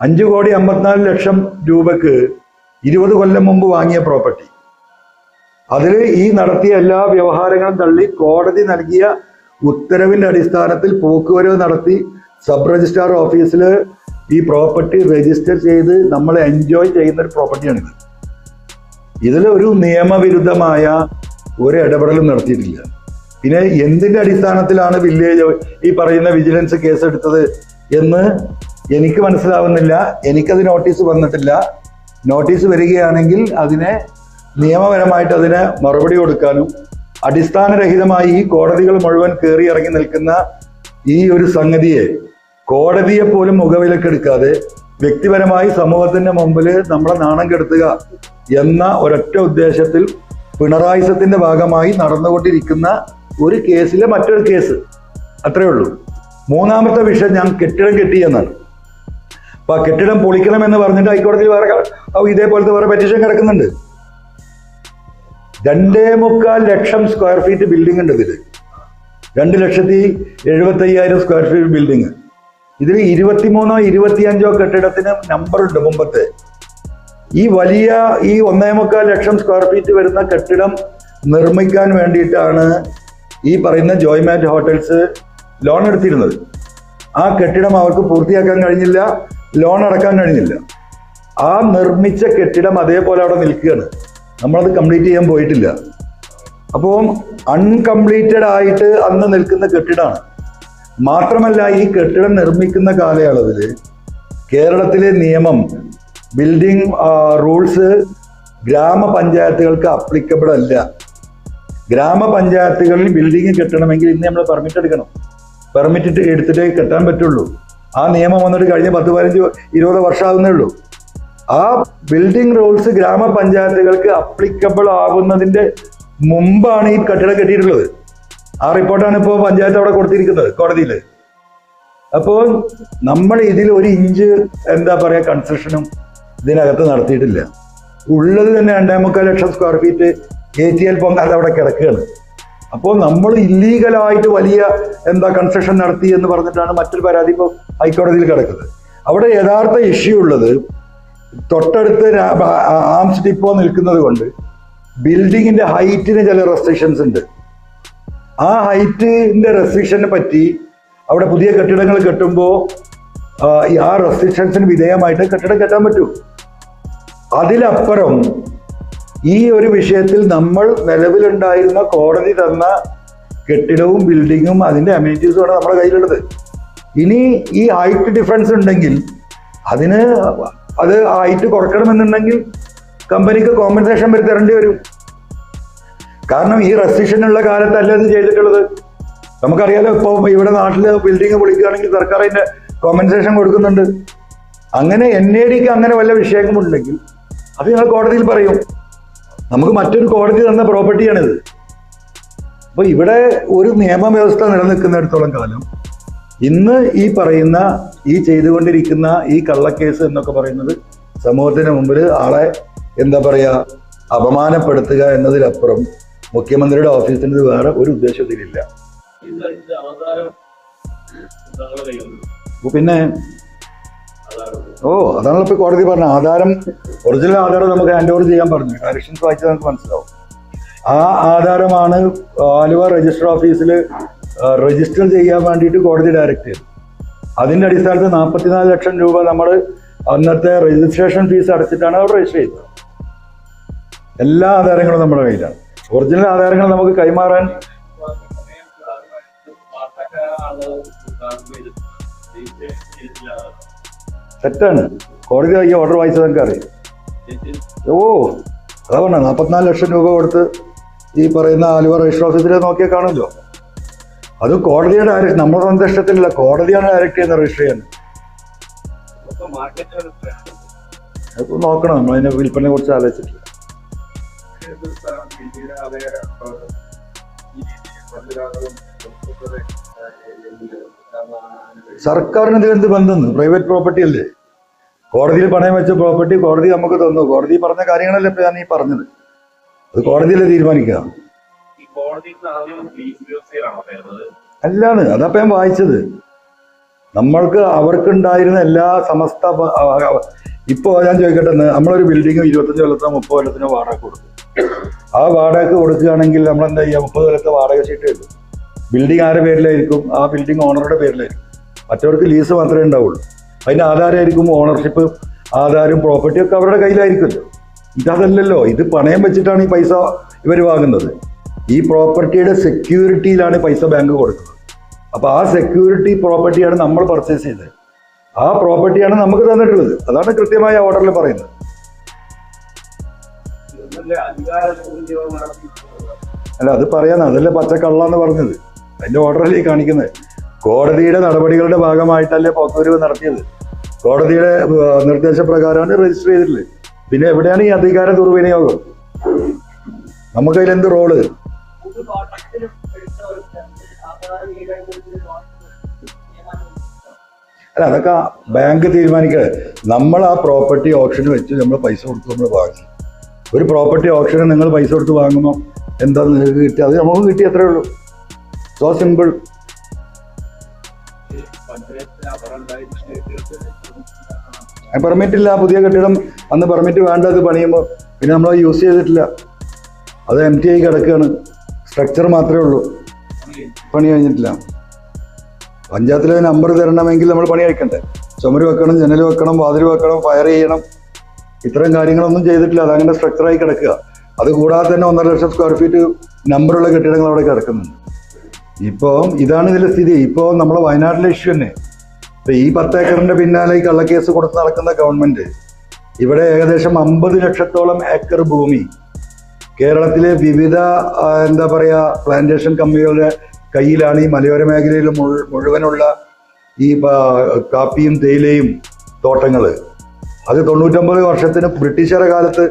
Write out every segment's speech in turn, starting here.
അഞ്ചു കോടി അമ്പത്തിനാല് ലക്ഷം രൂപക്ക് ഇരുപത് കൊല്ലം മുമ്പ് വാങ്ങിയ പ്രോപ്പർട്ടി. അതിൽ ഈ നടത്തിയ എല്ലാ വ്യവഹാരങ്ങളും തള്ളി കോടതി നൽകിയ ഉത്തരവിന്റെ അടിസ്ഥാനത്തിൽ പോക്കുവരവ് നടത്തി സബ് രജിസ്ട്രാർ ഓഫീസിൽ ഈ പ്രോപ്പർട്ടി രജിസ്റ്റർ ചെയ്ത് നമ്മൾ എൻജോയ് ചെയ്യുന്ന ഒരു പ്രോപ്പർട്ടിയാണിത്. ഇതിൽ ഒരു നിയമവിരുദ്ധമായ ഒരു ഇടപെടലും നടത്തിയിട്ടില്ല. പിന്നെ എന്തിന്റെ അടിസ്ഥാനത്തിലാണ് വില്ലേജ് ഈ പറയുന്ന വിജിലൻസ് കേസ് എടുത്തത് എന്ന് എനിക്ക് മനസ്സിലാവുന്നില്ല എനിക്കത് നോട്ടീസ് വന്നിട്ടില്ല. നോട്ടീസ് വരികയാണെങ്കിൽ അതിനെ നിയമപരമായിട്ട് അതിന് മറുപടി കൊടുക്കാനും അടിസ്ഥാനരഹിതമായി ഈ കോടതികൾ മുഴുവൻ കയറി ഇറങ്ങി നിൽക്കുന്ന ഈ ഒരു സംഗതിയെ കോടതിയെ പോലും മുഖവിലക്കെടുക്കാതെ വ്യക്തിപരമായി സമൂഹത്തിന്റെ മുമ്പിൽ നമ്മളെ നാണം കെടുത്തുക എന്ന ഒരൊറ്റ ഉദ്ദേശത്തിൽ പിണറായിസത്തിന്റെ ഭാഗമായി നടന്നുകൊണ്ടിരിക്കുന്ന ഒരു കേസിലെ മറ്റൊരു കേസ്. അത്രയേ ഉള്ളൂ. മൂന്നാമത്തെ വിഷയം ഞാൻ കെട്ടിടം കെട്ടി എന്നാണ്. അപ്പൊ ആ കെട്ടിടം പൊളിക്കണം എന്ന് പറഞ്ഞിട്ട് ഹൈക്കോടതിയിൽ വേറെ ഇതേപോലത്തെ വേറെ പെറ്റീഷൻ കിടക്കുന്നുണ്ട്. രണ്ടേ മുക്കാൽ ലക്ഷം സ്ക്വയർ ഫീറ്റ് ബിൽഡിംഗ് ഉണ്ട് ഇതിൽ രണ്ട് ലക്ഷത്തി എഴുപത്തി അയ്യായിരം സ്ക്വയർ ഫീറ്റ് ബിൽഡിംഗ് ഇതിൽ ഇരുപത്തിമൂന്നോ ഇരുപത്തിയഞ്ചോ കെട്ടിടത്തിന് നമ്പർ ഉണ്ട് മുമ്പത്തെ. ഈ വലിയ ഈ ഒന്നേ മുക്കാൽ ലക്ഷം സ്ക്വയർ ഫീറ്റ് വരുന്ന കെട്ടിടം നിർമ്മിക്കാൻ വേണ്ടിയിട്ടാണ് ഈ പറയുന്ന ജോയ് മാറ്റ് ഹോട്ടൽസ് ലോൺ എടുത്തിരുന്നത്. ആ കെട്ടിടം അവർക്ക് പൂർത്തിയാക്കാൻ കഴിഞ്ഞില്ല. ലോൺ അടക്കാൻ കഴിഞ്ഞില്ല. ആ നിർമ്മിച്ച കെട്ടിടം അതേപോലെ അവിടെ നിൽക്കുകയാണ്. നമ്മളത് കംപ്ലീറ്റ് ചെയ്യാൻ പോയിട്ടില്ല. അപ്പോൾ അൺകംപ്ലീറ്റഡ് ആയിട്ട് അന്ന് നിൽക്കുന്ന കെട്ടിടമാണ്. മാത്രമല്ല ഈ കെട്ടിടം നിർമ്മിക്കുന്ന കാലയളവിൽ കേരളത്തിലെ നിയമം ബിൽഡിംഗ് റൂൾസ് ഗ്രാമപഞ്ചായത്തുകൾക്ക് അപ്ലിക്കബിൾ അല്ല. ഗ്രാമപഞ്ചായത്തുകളിൽ ബിൽഡിംഗ് കെട്ടണമെങ്കിൽ ഇന്ന് നമ്മൾ പെർമിറ്റ് എടുക്കണം. പെർമിറ്റ് എടുത്തിട്ടേ കെട്ടാൻ പറ്റുള്ളൂ. ആ നിയമം വന്നിട്ട് കഴിഞ്ഞ പത്ത് പതിനഞ്ച് ഇരുപത് വർഷമാകുന്നേ ഉള്ളൂ. ആ ബിൽഡിംഗ് റൂൾസ് ഗ്രാമപഞ്ചായത്തുകൾക്ക് അപ്ലിക്കബിൾ ആകുന്നതിന്റെ മുമ്പാണ് ഈ കെട്ടിടം കെട്ടിയിട്ടുള്ളത്. ആ റിപ്പോർട്ടാണ് ഇപ്പോൾ പഞ്ചായത്ത് അവിടെ കൊടുത്തിരിക്കുന്നത് കോടതിയിൽ. അപ്പോൾ നമ്മൾ ഇതിൽ ഒരു ഇഞ്ച് എന്താ പറയുക കൺസ്ട്രക്ഷനും ഇതിനകത്ത് നടത്തിയിട്ടില്ല. ഉള്ളത് തന്നെ രണ്ടേ മുക്കാൽ ലക്ഷം square feet A T L പൊങ്ങാതെ അവിടെ കിടക്കുകയാണ്. അപ്പോൾ നമ്മൾ ഇല്ലീഗലായിട്ട് വലിയ എന്താ കൺസ്ട്രക്ഷൻ നടത്തി എന്ന് പറഞ്ഞിട്ടാണ് മറ്റൊരു പരാതി ഇപ്പോൾ ഹൈക്കോടതിയിൽ കിടക്കുന്നത്. അവിടെ യഥാർത്ഥ ഇഷ്യൂ ഉള്ളത് തൊട്ടടുത്ത് ആംസ് ഡിപ്പോ നിൽക്കുന്നത് കൊണ്ട് ബിൽഡിങ്ങിന്റെ ഹൈറ്റിന് ചില റെസ്ട്രിക്ഷൻസ് ഉണ്ട്. ആ ഹൈറ്റിന്റെ റെസ്ട്രിക്ഷനെ പറ്റി അവിടെ പുതിയ കെട്ടിടങ്ങൾ കെട്ടുമ്പോൾ ആ റെസ്ട്രിക്ഷൻസിന് വിധേയമായിട്ട് കെട്ടിടം കെട്ടാൻ പറ്റൂ. അതിലപ്പുറം ഈ ഒരു വിഷയത്തിൽ നമ്മൾ നിലവിലുണ്ടായിരുന്ന കോടതി തന്ന കെട്ടിടവും ബിൽഡിങ്ങും അതിന്റെ അമ്യൂണിറ്റീസുമാണ് നമ്മുടെ കയ്യിലുള്ളത്. ഇനി ഈ ഹൈറ്റ് ഡിഫറൻസ് ഉണ്ടെങ്കിൽ അതിന് അത് ഹൈറ്റ് കുറക്കണമെന്നുണ്ടെങ്കിൽ കമ്പനിക്ക് കോമ്പൻസേഷൻ വരുത്തരേണ്ടി തരേണ്ടി വരും. കാരണം ഈ റെസ്ട്രിക്ഷൻ ഉള്ള കാലത്തല്ല ഇത് ചെയ്തിട്ടുള്ളത്? നമുക്കറിയാലോ ഇപ്പോൾ ഇവിടെ നാട്ടിൽ ബിൽഡിംഗ് പൊളിക്കുകയാണെങ്കിൽ സർക്കാർ അതിന്റെ കോമ്പൻസേഷൻ കൊടുക്കുന്നുണ്ട്. അങ്ങനെ എൻ എ ഡിക്ക് അങ്ങനെ വല്ല വിഷയങ്ങളുണ്ടെങ്കിൽ അത് ഞങ്ങൾ കോടതിയിൽ പറയും. നമുക്ക് മറ്റൊരു കോടതി തന്ന പ്രോപ്പർട്ടിയാണിത്. അപ്പൊ ഇവിടെ ഒരു നിയമവ്യവസ്ഥ നിലനിൽക്കുന്നിടത്തോളം കാലം ഇന്ന് ഈ പറയുന്ന ഈ ചെയ്തുകൊണ്ടിരിക്കുന്ന ഈ കള്ളക്കേസ് എന്നൊക്കെ പറയുന്നത് സമൂഹത്തിന് മുമ്പിൽ ആളെ എന്താ പറയാ അപമാനപ്പെടുത്തുക എന്നതിലപ്പുറം മുഖ്യമന്ത്രിയുടെ ഓഫീസിന് ഇത് വേറെ ഒരു ഉദ്ദേശത്തിലില്ല. പിന്നെ ഓ അതാണല്ലോ ഇപ്പൊ കോടതി പറഞ്ഞത് ആധാരം ഒറിജിനൽ ആധാരം നമുക്ക് ഹാൻഡ് ഓവർ ചെയ്യാൻ പറഞ്ഞു ഡയറക്ഷൻസ് വായിച്ചാൽ നമുക്ക് മനസ്സിലാവും ആ ആധാരമാണ് ആലുവ രജിസ്റ്റർ ഓഫീസിൽ രജിസ്റ്റർ ചെയ്യാൻ വേണ്ടിയിട്ട് കോടതി ഡയറക്റ്റ് ചെയ്തു അതിന്റെ അടിസ്ഥാനത്തിൽ നാൽപ്പത്തിനാല് ലക്ഷം രൂപ നമ്മൾ അന്നത്തെ രജിസ്ട്രേഷൻ ഫീസ് അടച്ചിട്ടാണ് അവർ രജിസ്റ്റർ ചെയ്തത് എല്ലാ ആധാരങ്ങളും നമ്മുടെ കയ്യിലാണ് ഒറിജിനൽ ആധാരങ്ങൾ നമുക്ക് കൈമാറാൻ തെറ്റാണ്. കോടതി ഈ ഓർഡർ വായിച്ചത് എനിക്ക് അറിയാം ഓ അതാ പറഞ്ഞ നാൽപ്പത്തിനാല് ലക്ഷം രൂപ കൊടുത്ത് ഈ പറയുന്ന ആലുവ രജിസ്റ്റർ ഓഫീസിൽ നോക്കിയാൽ കാണുമല്ലോ. അത് കോടതിയുടെ ഡയറക്ട് നമ്മുടെ സ്വന്തം ഇഷ്ടത്തിലല്ല കോടതിയാണ് ഡയറക്റ്റ് ചെയ്യുന്നത് രജിസ്റ്റർ ചെയ്യാൻ. അതിപ്പോൾ നോക്കണം നമ്മൾ അതിന്റെ വിൽപ്പനയെ കുറിച്ച് ആലോചിച്ചിട്ടില്ല. സർക്കാരിന് ഇതിൽ എന്ത് ബന്ധം പ്രൈവറ്റ് പ്രോപ്പർട്ടി അല്ലേ? കോടതിയിൽ പണയം വെച്ച പ്രോപ്പർട്ടി കോടതി നമുക്ക് തന്നു. കോടതി പറഞ്ഞ കാര്യങ്ങളല്ലേ ഇപ്പൊ ഞാൻ ഈ പറഞ്ഞത്. അത് കോടതിയിലെ തീരുമാനിക്കുക? അല്ലാന്ന് അതപ്പോ ഞാൻ വായിച്ചത്. നമ്മൾക്ക് അവർക്കുണ്ടായിരുന്ന എല്ലാ സമസ്ത ഇപ്പോ ഞാൻ ചോദിക്കട്ടെ നമ്മളൊരു ബിൽഡിംഗ് ഇരുപത്തഞ്ച് കൊല്ലത്തോ മുപ്പത് കൊല്ലത്തിനോ വാടക കൊടുക്കും. ആ വാടക കൊടുക്കുകയാണെങ്കിൽ നമ്മൾ എന്താ ചെയ്യുക മുപ്പത് കൊല്ലത്തെ വാടക ചീട്ട് എഴുതും ബിൽഡിംഗ് ആരുടെ പേരിലായിരിക്കും? ആ ബിൽഡിംഗ് ഓണറുടെ പേരിലായിരിക്കും. മറ്റവർക്ക് ലീസ് മാത്രമേ ഉണ്ടാവുള്ളൂ. അതിന് ആധാരമായിരിക്കും ഓണർഷിപ്പ് ആധാരം പ്രോപ്പർട്ടി ഒക്കെ അവരുടെ കയ്യിലായിരിക്കുമല്ലോ. ഇതല്ലല്ലോ ഇത് പണയം വെച്ചിട്ടാണ് ഈ പൈസ ഇവർ വാങ്ങുന്നത്. ഈ പ്രോപ്പർട്ടിയുടെ സെക്യൂരിറ്റിയിലാണ് പൈസ ബാങ്ക് കൊടുക്കുന്നത്. അപ്പോൾ ആ സെക്യൂരിറ്റി പ്രോപ്പർട്ടിയാണ് നമ്മൾ പർച്ചേസ് ചെയ്തത്. ആ പ്രോപ്പർട്ടിയാണ് നമുക്ക് തന്നിട്ടുള്ളത്. അതാണ് കൃത്യമായ ഓർഡറിൽ പറയുന്നത്. അല്ല അത് പറയാൻ അതല്ലേ പച്ചക്കള്ളാന്ന് പറഞ്ഞത്. അതിന്റെ ഓർഡറല്ലേ കാണിക്കുന്നത്? കോടതിയുടെ നടപടികളുടെ ഭാഗമായിട്ടല്ലേ പോക്കുവരവ് നടത്തിയത്. കോടതിയുടെ നിർദ്ദേശപ്രകാരമാണ് രജിസ്റ്റർ ചെയ്തിട്ടുള്ളത്. പിന്നെ എവിടെയാണ് ഈ അധികാര ദുർവിനിയോഗം? നമുക്ക് അതിലെന്ത് റോൾ അല്ല അതൊക്കെ ബാങ്ക് തീരുമാനിക്കണേ. നമ്മൾ ആ പ്രോപ്പർട്ടി ഓപ്ഷന് വെച്ച് നമ്മൾ പൈസ കൊടുത്ത് നമ്മൾ വാങ്ങി. ഒരു പ്രോപ്പർട്ടി ഓപ്ഷന് നിങ്ങൾ പൈസ കൊടുത്ത് വാങ്ങുമ്പോൾ എന്താ നിങ്ങൾക്ക് കിട്ടി അത് നമുക്ക് കിട്ടി അത്രേ ഉള്ളൂ. സോ സിമ്പിൾ പെർമിറ്റ് ഇല്ല പുതിയ കെട്ടിടം അന്ന് പെർമിറ്റ് വേണ്ട അത് പണിയുമ്പോൾ പിന്നെ നമ്മൾ യൂസ് ചെയ്തിട്ടില്ല. അത് എം ടി ആയി കിടക്കുകയാണ് സ്ട്രക്ചർ മാത്രമേ ഉള്ളൂ. പണി കഴിഞ്ഞിട്ടില്ല. പഞ്ചായത്തിലെ നമ്പർ തരണമെങ്കിൽ നമ്മൾ പണി കഴിക്കണ്ടേ ചുമര് വെക്കണം ജനൽ വെക്കണം വാതിൽ വെക്കണം ഫയർ ചെയ്യണം. ഇത്തരം കാര്യങ്ങളൊന്നും ചെയ്തിട്ടില്ല. അതങ്ങനെ സ്ട്രക്ചറായി കിടക്കുക. അത് കൂടാതെ തന്നെ ഒന്നര ലക്ഷം സ്ക്വയർ ഫീറ്റ് നമ്പറുള്ള കെട്ടിടങ്ങൾ അവിടെ കിടക്കുന്നുണ്ട്. ഇപ്പോൾ ഇതാണ് ഇതിലെ സ്ഥിതി. ഇപ്പോൾ നമ്മളെ വയനാട്ടിലെ ഇഷ്യൂ തന്നെ. ഇപ്പം ഈ പത്തേക്കറിന്റെ പിന്നാലെ ഈ കള്ളക്കേസ് കൊടുത്ത് നടക്കുന്ന ഗവൺമെന്റ് ഇവിടെ ഏകദേശം അമ്പത് ലക്ഷത്തോളം ഏക്കർ ഭൂമി. കേരളത്തിലെ വിവിധ എന്താ പറയുക പ്ലാന്റേഷൻ കമ്പനികളുടെ കയ്യിലാണ് ഈ മലയോര മേഖലയിൽ മുഴു- മുഴുവനുള്ള ഈ കാപ്പിയും തേയിലയും തോട്ടങ്ങൾ അത് തൊണ്ണൂറ്റൊമ്പത് വർഷത്തിന് ബ്രിട്ടീഷുകാരുടെ കാലത്ത്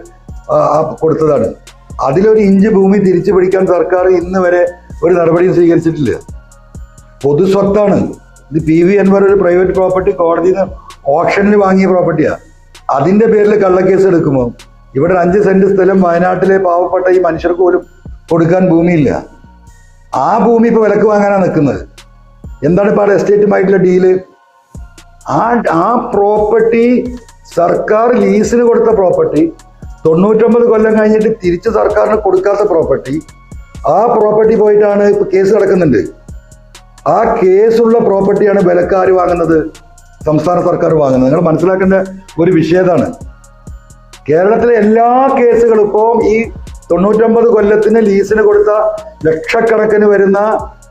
കൊടുത്തതാണ്. അതിലൊരു ഇഞ്ച് ഭൂമി തിരിച്ചു പിടിക്കാൻ സർക്കാർ ഇന്ന് വരെ ഒരു നടപടിയും സ്വീകരിച്ചിട്ടില്ല. പൊതുസ്വത്താണ് ഇത് പി വി അൻവർ ഒരു പ്രൈവറ്റ് പ്രോപ്പർട്ടി കോടതിയിൽ നിന്ന് ഓപ്ഷനിൽ വാങ്ങിയ പ്രോപ്പർട്ടിയാണ് അതിന്റെ പേരിൽ കള്ളക്കേസ് എടുക്കുമ്പോൾ ഇവിടെ അഞ്ച് സെന്റ് സ്ഥലം വയനാട്ടിലെ പാവപ്പെട്ട ഈ മനുഷ്യർക്ക് പോലും കൊടുക്കാൻ ഭൂമിയില്ല. ആ ഭൂമി ഇപ്പൊ വിലക്ക് വാങ്ങാനാണ് നിൽക്കുന്നത്. എന്താണ് ഇപ്പോൾ എസ്റ്റേറ്റുമായിട്ടുള്ള ഡീൽ ആ ആ പ്രോപ്പർട്ടി സർക്കാർ ലീസിന് കൊടുത്ത പ്രോപ്പർട്ടി തൊണ്ണൂറ്റൊമ്പത് കൊല്ലം കഴിഞ്ഞിട്ട് തിരിച്ച് സർക്കാരിന് കൊടുക്കാത്ത പ്രോപ്പർട്ടി ആ പ്രോപ്പർട്ടി പോയിട്ടാണ് ഇപ്പൊ കേസ് കിടക്കുന്നുണ്ട് ആ കേസുള്ള പ്രോപ്പർട്ടിയാണ് വിലക്കാർ വാങ്ങുന്നത് സംസ്ഥാന സർക്കാർ വാങ്ങുന്നത്. നിങ്ങൾ മനസ്സിലാക്കേണ്ട ഒരു വിഷയതാണ്. കേരളത്തിലെ എല്ലാ കേസുകളും ഇപ്പോൾ ഈ തൊണ്ണൂറ്റൊമ്പത് കൊല്ലത്തിന് ലീസിന് കൊടുത്ത ലക്ഷക്കണക്കിന് വരുന്ന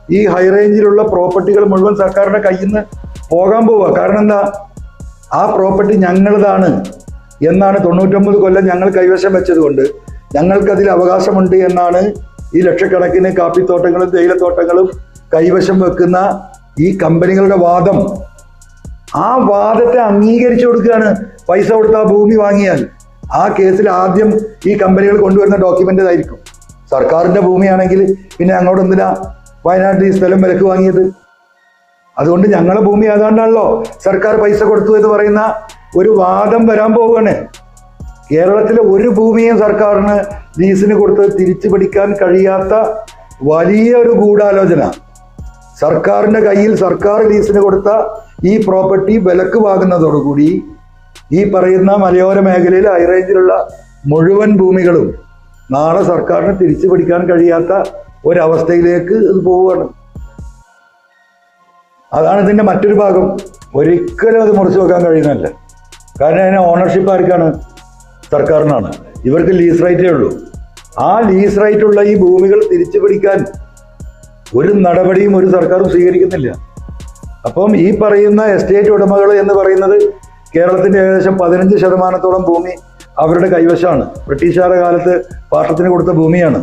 ഈ ഹൈ റേഞ്ചിലുള്ള പ്രോപ്പർട്ടികൾ മുഴുവൻ സർക്കാരിന്റെ കയ്യിൽ നിന്ന് പോകാൻ പോവുക കാരണം എന്താ? ആ പ്രോപ്പർട്ടി ഞങ്ങളതാണ് എന്നാണ് തൊണ്ണൂറ്റൊമ്പത് കൊല്ലം ഞങ്ങൾ കൈവശം വെച്ചതുകൊണ്ട് ഞങ്ങൾക്കതിൽ അവകാശമുണ്ട് എന്നാണ് ഈ ലക്ഷക്കണക്കിന് കാപ്പിത്തോട്ടങ്ങളും തേയിലത്തോട്ടങ്ങളും കൈവശം വെക്കുന്ന ഈ കമ്പനികളുടെ വാദം ആ വാദത്തെ അംഗീകരിച്ചു കൊടുക്കുകയാണ്. പൈസ കൊടുത്ത് ഭൂമി വാങ്ങിയാൽ. ആ കേസിൽ ആദ്യം ഈ കമ്പനികൾ കൊണ്ടുവരുന്ന ഡോക്യുമെന്റ് ആയിരിക്കും സർക്കാരിന്റെ ഭൂമിയാണെങ്കിൽ പിന്നെ അങ്ങോട്ട് എന്തിനാ വയനാട്ടിൽ ഈ സ്ഥലം വിലക്ക് വാങ്ങിയത്? അതുകൊണ്ട് ഞങ്ങളെ ഭൂമി ഏതാണ്ടാണല്ലോ? സർക്കാർ പൈസ കൊടുത്തു എന്ന് പറയുന്ന ഒരു വാദം വരാൻ പോവുകയാണ്. കേരളത്തിലെ ഒരു ഭൂമിയും സർക്കാരിന് ലീസിന് കൊടുത്ത് തിരിച്ചു പിടിക്കാൻ കഴിയാത്ത വലിയ ഒരു ഗൂഢാലോചന. സർക്കാരിന്റെ കയ്യിൽ സർക്കാർ ലീസിന് കൊടുത്ത ഈ പ്രോപ്പർട്ടി വിലക്ക് വാങ്ങുന്നതോടുകൂടി ഈ പറയുന്ന മലയോര മേഖലയിൽ ഹൈറേഞ്ചിലുള്ള മുഴുവൻ ഭൂമികളും നാളെ സർക്കാരിന് തിരിച്ചു പിടിക്കാൻ കഴിയാത്ത ഒരവസ്ഥയിലേക്ക് ഇത് പോവുകയാണ്. അതാണ് ഇതിന്റെ മറ്റൊരു ഭാഗം. ഒരിക്കലും അത് മുറിച്ചു വെക്കാൻ കഴിയുന്നില്ല കാരണം അതിന് ഓണർഷിപ്പ് ആർക്കാണ്? സർക്കാരിനാണ്. ഇവർക്ക് ലീസ് റൈറ്റേ ഉള്ളൂ. ആ ലീസ് റൈറ്റ് ഉള്ള ഈ ഭൂമികൾ തിരിച്ചു പിടിക്കാൻ ഒരു നടപടിയും ഒരു സർക്കാരും സ്വീകരിക്കുന്നില്ല. അപ്പം ഈ പറയുന്ന എസ്റ്റേറ്റ് ഉടമകൾ എന്ന് പറയുന്നത് കേരളത്തിന്റെ ഏകദേശം പതിനഞ്ച് ശതമാനത്തോളം ഭൂമി അവരുടെ കൈവശമാണ്. ബ്രിട്ടീഷുകാരുടെ കാലത്ത് പാട്ടത്തിന് കൊടുത്ത ഭൂമിയാണ്.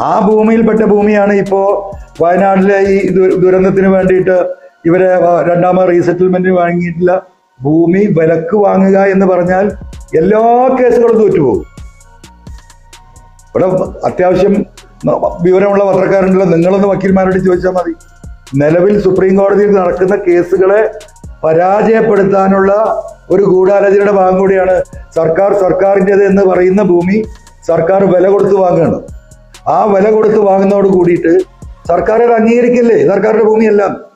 ആ ഭൂമിയിൽപ്പെട്ട ഭൂമിയാണ് ഇപ്പോൾ വയനാട്ടിലെ ഈ ദുരന്തത്തിന് വേണ്ടിയിട്ട് ഇവരെ രണ്ടാമത് റീസെറ്റിൽമെന്റിന് വാങ്ങിയിട്ടില്ല ഭൂമി വിലക്ക് വാങ്ങുക എന്ന് പറഞ്ഞാൽ എല്ലാ കേസുകളും തോറ്റുപോകും. ഇവിടെ അത്യാവശ്യം വിവരമുള്ള പത്രക്കാരുണ്ടല്ലോ. നിങ്ങളൊന്ന് വക്കീൽമാരോട് ചോദിച്ചാൽ മതി. നിലവിൽ സുപ്രീം കോടതിയിൽ നടക്കുന്ന കേസുകളെ പരാജയപ്പെടുത്താനുള്ള ഒരു ഗൂഢാലോചനയുടെ ഭാഗം കൂടിയാണ് സർക്കാർ സർക്കാരിന്റെത് എന്ന് പറയുന്ന ഭൂമി സർക്കാർ വില കൊടുത്ത് വാങ്ങുകയാണ്. ആ വില കൊടുത്ത് വാങ്ങുന്നതോട് കൂടിയിട്ട് സർക്കാർ അത് അംഗീകരിക്കില്ലേ? സർക്കാരിന്റെ ഭൂമിയെല്ലാം.